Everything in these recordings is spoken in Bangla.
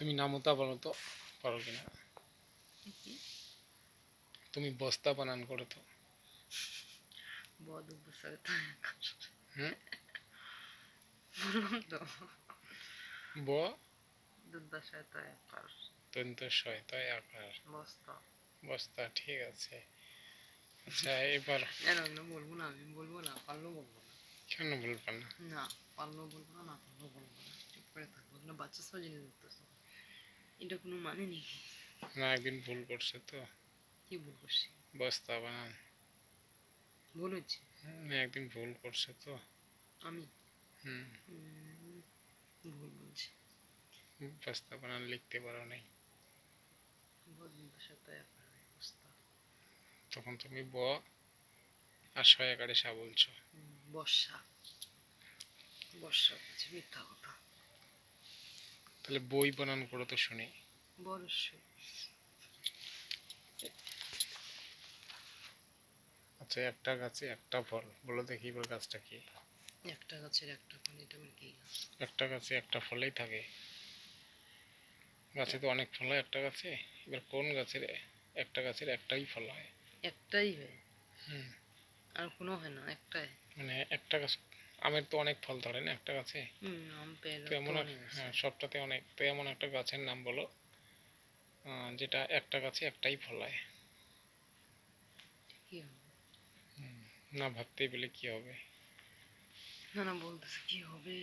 তুমি নামতা বলো তো পারো কিনা তুমি বস্তা বানান করো তো ব? আকার বস্তা। বস্তা ঠিক আছে। আচ্ছা এবার বলব না আমি বলব না পারলেও বলব না। কেন বলবেন না? না পারলেও বলব না না পারলেও বলব না। চুপ করে থাকব বাচ্চা সব জিনিস এটা কোনো মানে নেই। না একদিন ভুল করছে তো। কি ভুল করছি? বস্তা বানান। ভুল হচ্ছে? একদিন ভুল করছে তো। আমি? হুম। ভুল বলছি। বস্তা বানান লিখতে পারো নাই। তখন তুমি ব আর ছয় একারে সা বলছো। বর্ষা। বর্ষা মিথ্যা কথা। তাহলে বই বানান করো তো শুনি। আচ্ছা একটা গাছে একটা ফল বলো দেখি এবার গাছটা কি? একটা গাছের একটা ফল এটা কি একটা গাছে একটা ফলেই থাকে। গাছে তো অনেক ফল হয় একটা গাছে এবার কোন গাছের একটা গাছের একটাই ফল হয়? একটাই হয়? হুম। আর কোনো হয় না একটাই। মানে একটা গাছ আমের তো অনেক ফল ধরে না একটা গাছে? তো এমন। হ্যাঁ সবটাতে অনেক তো এমন একটা গাছের নাম বলো যেটা একটা গাছে একটাই ফল হয় না ভাবতেই বলে কি হবে? না না বলতেছে কি হবে?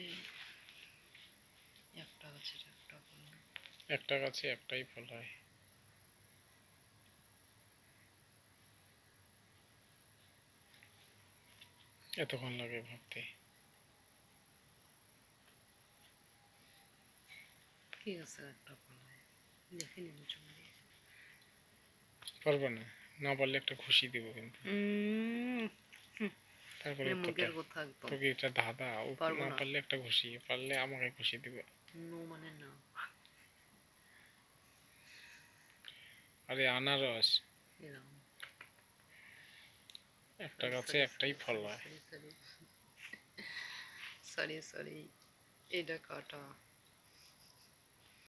একটা গাছের একটা ফল। একটা গাছে একটাই ফল হয় এতক্ষণ লাগে ভাবতে। কি গাছের একটা হয় দেখে নিন দিয়ে। পারবে না। না পারলে একটা খুশি দিব কিন্তু। তারপরে তোকে এটা ধাঁধা। ও না। পারলে একটা খুশি পারলে আমাকে খুশি দিবে। নো মানে না। আরে আনারস। একটা গাছে একটাই ফল হয়। সরি সরি এটা কাটা।